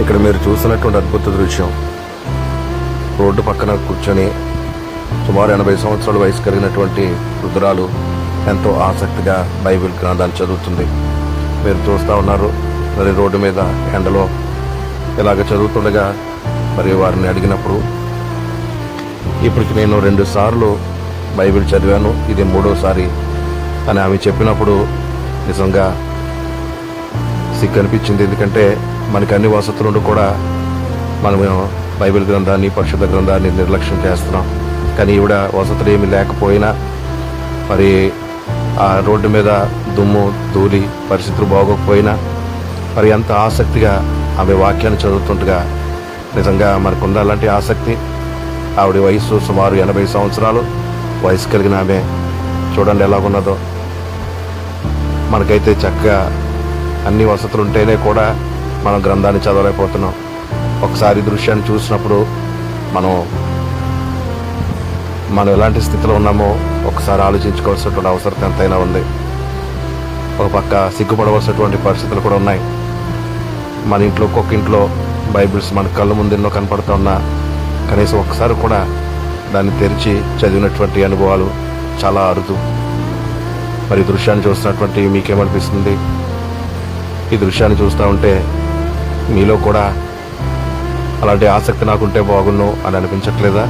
ఇక్కడ మీరు చూసినటువంటి అద్భుత దృశ్యం. రోడ్డు పక్కన కూర్చొని సుమారు ఎనభై సంవత్సరాల వయసు కలిగినటువంటి వృద్ధురాలు ఎంతో ఆసక్తిగా బైబిల్ గ్రంథాన్ని చదువుతుంది. మీరు చూస్తూ ఉన్నారు. మరి రోడ్డు మీద ఎండలో ఇలాగ చదువుతుండగా మరి వారిని అడిగినప్పుడు ఇప్పటికి నేను రెండు సార్లు బైబిల్ చదివాను. ఇది మూడోసారి అని ఆమె చెప్పినప్పుడు నిజంగా సిగ్గు అనిపించింది ఎందుకంటే మనకి అన్ని వసతులు కూడా మనం బైబిల్ గ్రంథాన్ని పరిశుద్ధ గ్రంథాన్ని నిర్లక్ష్యం చేస్తున్నాం. కానీ ఈవిడ వసతులు ఏమి లేకపోయినా మరి ఆ రోడ్డు మీద దుమ్ము ధూళి పరిస్థితులు బాగోకపోయినా మరి ఎంత ఆసక్తిగా ఆమె వాక్యాన్ని చదువుతుండగా నిజంగా మనకు ఉండాలంటే ఆసక్తి. ఆవిడ వయసు సుమారు ఎనభై సంవత్సరాలు. వయసు కలిగిన ఆమె చూడండి ఎలాగున్నదో. మనకైతే చక్కగా అన్ని వసతులు ఉంటేనే కూడా మనం గ్రంథాన్ని చదవలేకపోతున్నాం. ఒకసారి దృశ్యాన్ని చూసినప్పుడు మనం మనం ఎలాంటి స్థితిలో ఉన్నామో ఒకసారి ఆలోచించుకోవాల్సినటువంటి అవసరం ఎంతైనా ఉంది. ఒక పక్క సిగ్గుపడవలసినటువంటి పరిస్థితులు కూడా ఉన్నాయి. మన ఇంట్లో ఒక్కొక్క ఇంట్లో బైబిల్స్ మన కళ్ళ ముందు ఎన్నో కనపడుతూ ఉన్నా కనీసం ఒకసారి కూడా దాన్ని తెరిచి చదివినటువంటి అనుభవాలు చాలా అరుదు. మరి దృశ్యాన్ని చూస్తున్నటువంటి మీకేమనిపిస్తుంది? ఈ దృశ్యాన్ని చూస్తూ ఉంటే మీలో కూడా అలాంటి ఆసక్తి నాకుంటే బాగున్ను అని అనిపించట్లేదా?